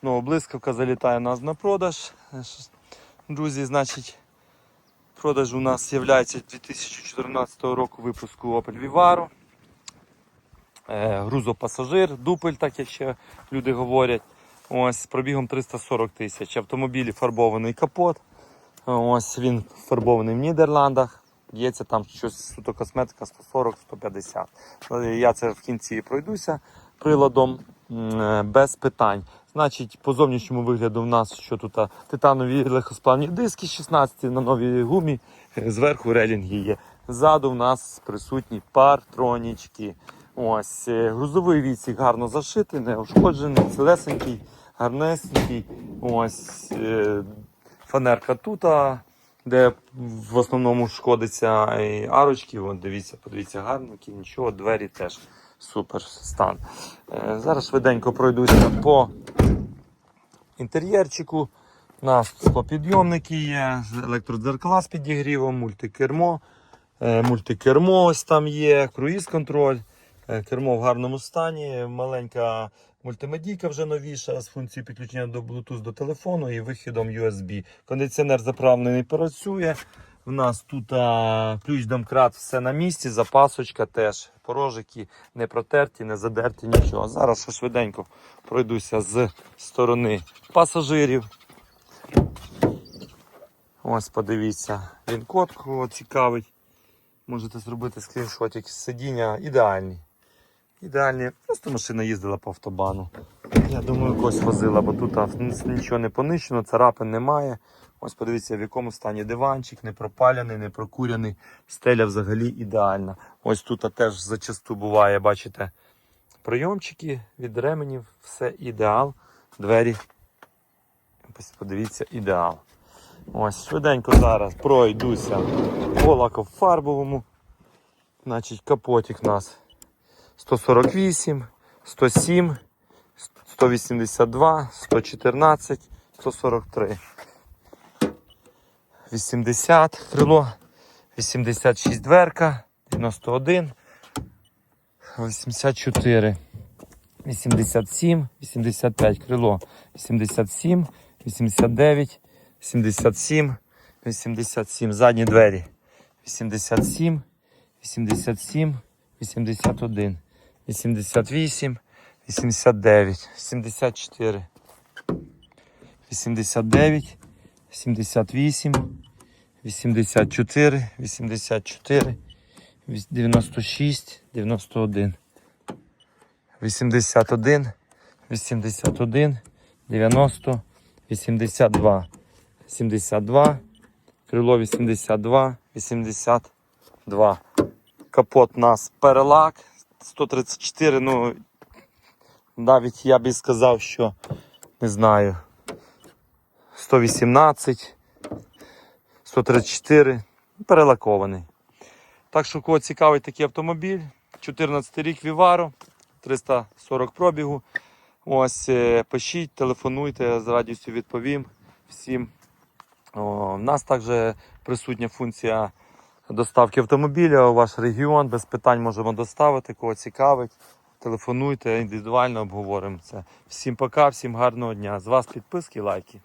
Знову блискавка залітає нас на продаж. Друзі, значить, продаж у нас є 2014 року випуску Opel Vivaro. Е, грузопасажир, дупель, так як ще люди говорять. Ось з пробігом 340 тисяч. Автомобілі фарбований капот. Ось він фарбований в Нідерландах. Б'ється там щось суто косметика 140-150. Е, Я це в кінці пройдуся приладом е, без питань. Значить, по зовнішньому вигляду в нас що тут титанові легкосплавні диски 16 на новій гумі. Зверху релінги є. Ззаду в нас присутні партронічки. Ось е, грузовий відсік гарно зашитий, не ушкоджений, цілесенький, гарнесенький. Ось е, фанерка тут, де в основному шкодиться арочки. Вон, дивіться, подивіться, гарненькі, нічого, двері теж супер стан. Е, Зараз швиденько пройдуся по інтер'єрчику. У нас склопідйомники є, електродзеркала з підігрівом, мультикермо. Е, Мультикермо ось там є, круїз-контроль, е, кермо в гарному стані, маленька мультимедійка вже новіша з функцією підключення до Bluetooth до телефону і вихідом USB. Кондиціонер заправлений працює. У нас тут а, ключ домкрат, все на місці, запасочка теж. Порожики не протерті, не задерті, нічого. Зараз швиденько пройдуся з сторони пасажирів. Ось подивіться, він код кого цікавить. Можете зробити скріншотик. Сидіння ідеальні. Ідеальні. Просто машина їздила по автобану. Я думаю, когось возила, бо тут нічого не понищено, царапин немає. Ось подивіться, в якому стані диванчик, не пропаляний, не прокуряний. Стеля взагалі ідеальна. Ось тут теж зачасту буває, бачите, прийомчики від ременів, все ідеал. Двері. Ось Подивіться, ідеал. Ось швиденько зараз пройдуся по лакофарбовому. Значить, капотик у нас 148, 107, 182, 114, 143. 80 крило, 86 дверка, 91, 84, 87, 85 крило, 87, 89, 77, 87, задні двері, 87, 87, 81, 88, 89, 74, 89, 78, 84, 84, 96, 91, 81, 81, 90, 82, 72, крило 82, 82. Капот у нас перелак 134, ну навіть я би сказав, що не знаю. 118, 134, перелакований. Так що, кого цікавий такий автомобіль, 14 рік Vivaro, 340 пробігу. Ось е, пишіть, телефонуйте, з радістю відповім всім. О, у нас також присутня функція доставки автомобіля у ваш регіон. Без питань можемо доставити, кого цікавить. Телефонуйте, індивідуально обговоримо це. Всім пока, всім гарного дня. З вас підписки, лайки.